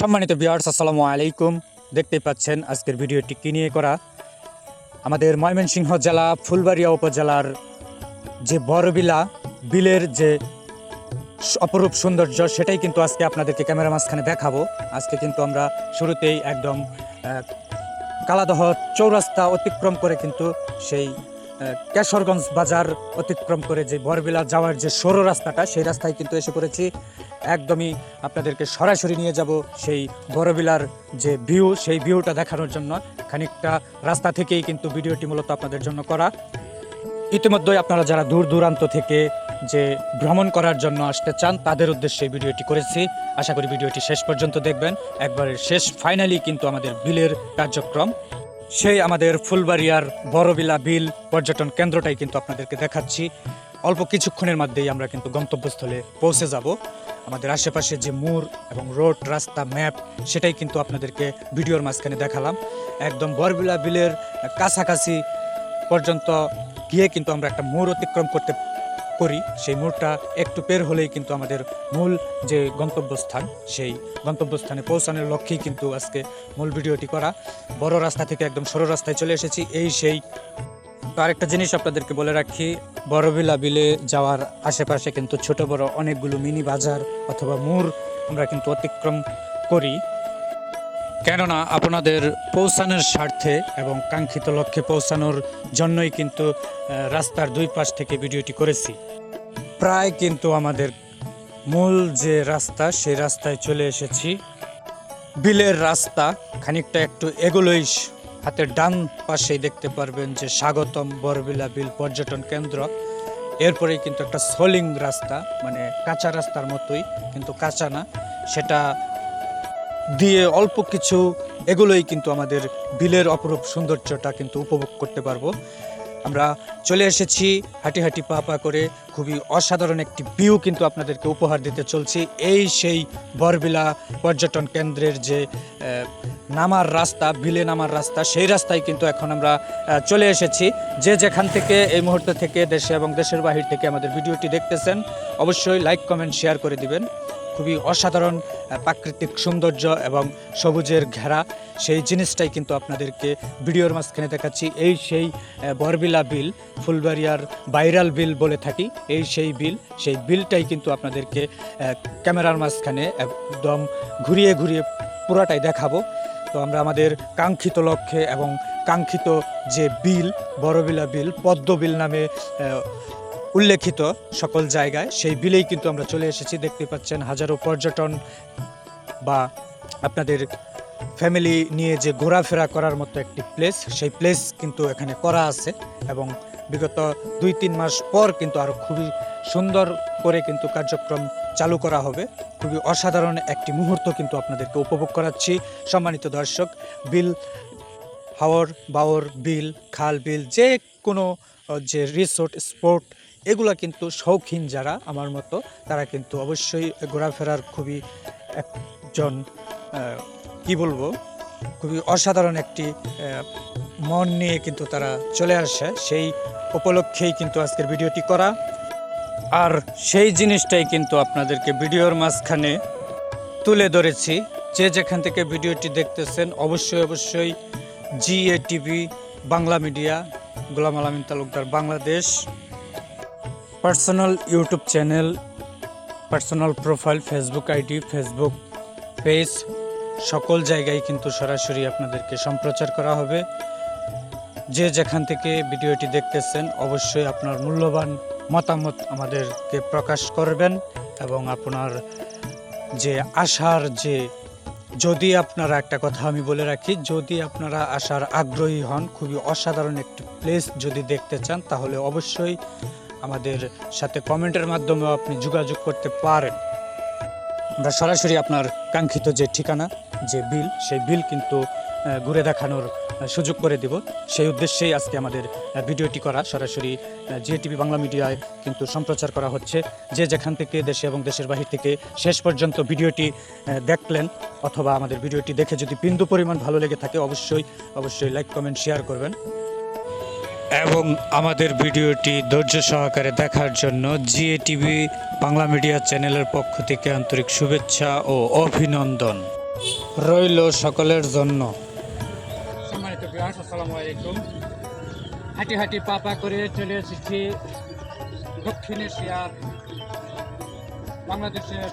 সম্মানিত বিয়ার্স আসসালামু আলাইকুম। দেখতেই পাচ্ছেন আজকের ভিডিওটি কি নিয়ে করা? আমাদের ময়মনসিংহ জেলা, ফুলবাড়িয়া উপজেলার যে বড়বিলা, বিলের যে অপরূপ সৌন্দর্য, সেটাই কিন্তু আজকে আপনাদেরকে ক্যামেরা মাঝখানে দেখাবো। আজকে কিন্তু আমরা শুরুতেই একদম কালাদহ চৌরাস্তা অতিক্রম করে কিন্তু সেই কেশরগঞ্জ বাজার অতিক্রম করে যে বরবিলা যাওয়ার যে সরু রাস্তাটা, সেই রাস্তায় কিন্তু এসে পড়েছি। একদমই আপনাদেরকে সরাসরি নিয়ে যাব সেই বড়বিলার যে ভিউ, সেই ভিউটা দেখানোর জন্য। খানিকটা রাস্তা থেকেই কিন্তু ভিডিওটি মূলত আপনাদের জন্য করা। ইতিমধ্যেই আপনারা যারা দূর দূরান্ত থেকে যে ভ্রমণ করার জন্য আসতে চান, তাদের উদ্দেশ্যে ভিডিওটি করেছি। আশা করি ভিডিওটি শেষ পর্যন্ত দেখবেন। একবারে শেষ, ফাইনালি কিন্তু আমাদের বিলের কার্যক্রম। সেই আমাদের ফুলবাড়িয়ার বড়বিলা বিল পর্যটন কেন্দ্রটাই কিন্তু আপনাদেরকে দেখাচ্ছি। অল্প কিছুক্ষণের মধ্যেই আমরা কিন্তু গন্তব্যস্থলে পৌঁছে যাব। আমাদের আশেপাশে যে মোড় এবং রোড, রাস্তা, ম্যাপ, সেটাই কিন্তু আপনাদেরকে ভিডিওর মাঝখানে দেখালাম। একদম বরবিলা বিলের কাছাকাছি পর্যন্ত গিয়ে কিন্তু আমরা একটা মোড় অতিক্রম করতে করি, সেই মোড়টা একটু পের হলেই কিন্তু আমাদের মূল যে গন্তব্যস্থান, সেই গন্তব্যস্থানে পৌঁছানোর লক্ষ্যেই কিন্তু আজকে মূল ভিডিওটি করা। বড় রাস্তা থেকে একদম সরু রাস্তায় চলে এসেছি, এই সেই। তো আরেকটা জিনিস আপনাদেরকে বলে রাখি বড়বিলা বিলে যাওয়ার আশেপাশে কিন্তু ছোট বড় অনেকগুলো মিনি বাজার অথবা মোড় আমরা কিন্তু অতিক্রম করি। কেননা আপনাদের পৌঁছানোর স্বার্থে এবং কাঙ্ক্ষিত লক্ষ্যে পৌঁছানোর জন্যই কিন্তু রাস্তার দুই পাশ থেকে ভিডিওটি করেছি। প্রায় কিন্তু আমাদের মূল যে রাস্তা, সেই রাস্তায় চলে এসেছি। বিলের রাস্তা খানিকটা একটু এগোলেই হাতের ডান পাশেই দেখতে পারবেন যে স্বাগতম বরবিলা বিল পর্যটন কেন্দ্র। এরপরেই কিন্তু একটা সোলিং রাস্তা মানে কাঁচা রাস্তার মতোই, কিন্তু কাঁচা না। সেটা দিয়ে অল্প কিছু এগুলোই কিন্তু আমাদের বিলের অপরূপ সৌন্দর্যটা কিন্তু উপভোগ করতে পারব। আমরা চলে এসেছি হাঁটি হাঁটি পা পা করে। খুবই অসাধারণ একটি ভিউ কিন্তু আপনাদেরকে উপহার দিতে চলছি। এই সেই বরবিলা পর্যটন কেন্দ্রের যে নামার রাস্তা, বিলে নামার রাস্তা, সেই রাস্তায় কিন্তু এখন আমরা চলে এসেছি। যে যেখান থেকে এই মুহূর্ত থেকে দেশে এবং দেশের বাহির থেকে আমাদের ভিডিওটি দেখতেছেন, অবশ্যই লাইক কমেন্ট শেয়ার করে দিবেন। খুবই অসাধারণ প্রাকৃতিক সৌন্দর্য এবং সবুজের ঘেরা। সেই জিনিসটাই কিন্তু আপনাদেরকে ভিডিওর মাঝখানে দেখাচ্ছি। এই সেই বরবিলা বিল, ফুলবাড়িয়ার ভাইরাল বিল বলে থাকি। এই সেই বিল, সেই বিলটাই কিন্তু আপনাদেরকে ক্যামেরার মাঝখানে একদম ঘুরিয়ে ঘুরিয়ে পুরাটাই দেখাবো। তো আমরা আমাদের কাঙ্ক্ষিত লক্ষ্যে এবং কাঙ্ক্ষিত যে বিল বড়বিলা বিল, পদ্ম বিল নামে উল্লেখিত সকল জায়গায়। সেই বিলেই কিন্তু আমরা চলে এসেছি। দেখতে পাচ্ছেন হাজারো পর্যটন বা আপনাদের ফ্যামিলি নিয়ে যে ঘোরাফেরা করার মতো একটি প্লেস, সেই প্লেস কিন্তু এখানে করা আছে এবং বিগত দুই তিন মাস পর কিন্তু আরও খুবই সুন্দর করে কিন্তু কার্যক্রম চালু করা হবে। খুবই অসাধারণ একটি মুহূর্ত কিন্তু আপনাদেরকে উপভোগ করাচ্ছি। সম্মানিত দর্শক, বিল, হাওর, বাওর, বিল, খাল বিল, যে কোনো যে রিসোর্ট স্পোর্ট এগুলা কিন্তু শৌখিন যারা আমার মতো, তারা কিন্তু অবশ্যই ঘোরাফেরার খুবই একজন কি বলব, খুবই অসাধারণ একটি মন নিয়ে কিন্তু তারা চলে আসে। সেই উপলক্ষেই কিন্তু আজকের ভিডিওটি করা। আর সেই জিনিসটাই কিন্তু আপনাদেরকে ভিডিওর মাঝখানে তুলে ধরেছি। যে যেখান থেকে ভিডিওটি দেখতেছেন, অবশ্যই অবশ্যই G A TV, Bangla media, Golam Almin Talukdar Bangladesh. Personal YouTube channel personal profile Facebook ID Facebook page সকল জায়গায় কিন্তু সরাসরি আপনাদেরকে সম্প্রচার করা হবে। যে যেখান থেকে ভিডিওটি দেখতেছেন, অবশ্যই আপনার মূল্যবান মতামত আমাদেরকে প্রকাশ করবেন এবং আপনার যে আশার যে, যদি আপনারা একটা কথা আমি বলে রাখি, যদি আপনারা আসার আগ্রহী হন, খুবই অসাধারণ একটি প্লেস যদি দেখতে চান, তাহলে অবশ্যই আমাদের সাথে কমেন্টের মাধ্যমেও আপনি যোগাযোগ করতে পারেন। আমরা সরাসরি আপনার কাঙ্ক্ষিত যে ঠিকানা, যে বিল, সেই বিল কিন্তু ঘুরে দেখানোর সুযোগ করে দেব। সেই উদ্দেশ্যেই আজকে আমাদের ভিডিওটি করা। সরাসরি জিএ টিভি বাংলা মিডিয়ায় কিন্তু সম্প্রচার করা হচ্ছে। যে যেখান থেকে দেশে এবং দেশের বাহির থেকে শেষ পর্যন্ত ভিডিওটি দেখলেন অথবা আমাদের ভিডিওটি দেখে যদি বিন্দু পরিমাণ ভালো লেগে থাকে, অবশ্যই অবশ্যই লাইক কমেন্ট শেয়ার করবেন। এবং আমাদের ভিডিওটি ধৈর্য সহকারে দেখার জন্য জিএ টিভি বাংলা মিডিয়া চ্যানেলের পক্ষ থেকে আন্তরিক শুভেচ্ছা ও অভিনন্দন। রইল সকলের জন্য। সম্মানিত আলাইকুম। হাঁটি হাঁটি পাপা করে চলে এসেছি দক্ষিণ এশিয়ার বাংলাদেশের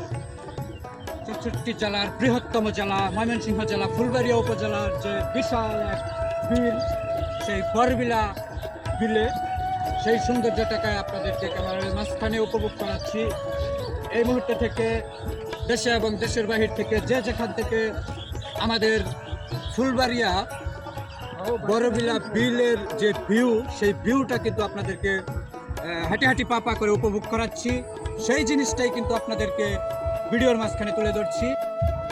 চৌষট্টি জেলার বৃহত্তম জেলা, ময়মনসিংহ জেলা, ফুলবাড়িয়া উপজেলার যে বিশাল এক বিল, সেই বরবিলা বিলে সেই সৌন্দর্যটাকে আপনাদেরকে ক্যামেরার মাঝখানে উপভোগ করাচ্ছি। এই মুহূর্তে থেকে দেশে এবং দেশের বাহির থেকে যে যেখান থেকে আমাদের ফুলবাড়িয়া বড়বিলা বিলের যে ভিউ, সেই ভিউটা কিন্তু আপনাদেরকে হাঁটি হাঁটি পা পা করে উপভোগ করাচ্ছি। সেই জিনিসটাই কিন্তু আপনাদেরকে ভিডিওর মাঝখানে তুলে ধরছি।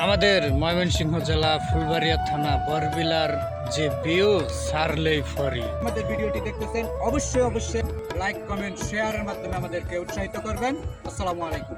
আমাদের ময়মনসিংহ জেলা ফুলবাড়িয়া থানা বরবিলার যে ভিউ সারলেই ফরি। আমাদের ভিডিওটি দেখতেছেন, অবশ্যই অবশ্যই লাইক কমেন্ট শেয়ারের মাধ্যমে আমাদেরকে উৎসাহিত করবেন। আসসালামু আলাইকুম।